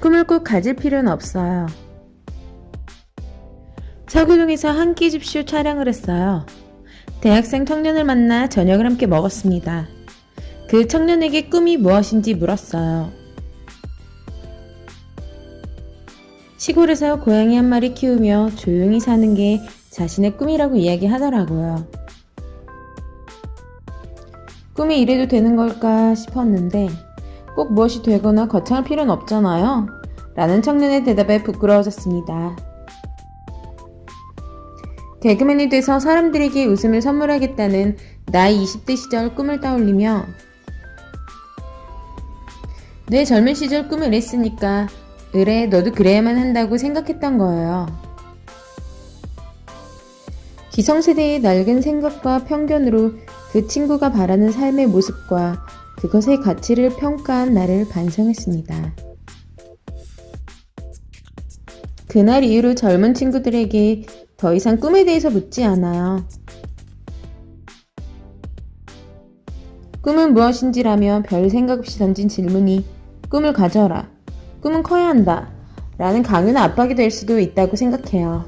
꿈을 꼭 가질 필요는 없어요. 서교동에서 한 끼 집쇼 촬영을 했어요. 대학생 청년을 만나 저녁을 함께 먹었습니다. 그 청년에게 꿈이 무엇인지 물었어요. 시골에서 고양이 한 마리 키우며 조용히 사는 게 자신의 꿈이라고 이야기하더라고요. 꿈이 이래도 되는 걸까 싶었는데 꼭 무엇이 되거나 거창할 필요는 없잖아요. 라는 청년의 대답에 부끄러워졌습니다. 개그맨이 돼서 사람들에게 웃음을 선물하겠다는 나이 20대 시절 꿈을 떠올리며 내 젊은 시절 꿈을 이랬으니까 그래 너도 그래야만 한다고 생각했던 거예요. 기성세대의 낡은 생각과 편견으로 그 친구가 바라는 삶의 모습과 그것의 가치를 평가한 나를 반성했습니다. 그날 이후로 젊은 친구들에게 더 이상 꿈에 대해서 묻지 않아요. 꿈은 무엇인지라며 별 생각 없이 던진 질문이 꿈을 가져라. 꿈은 커야 한다. 라는 강요나 압박이 될 수도 있다고 생각해요.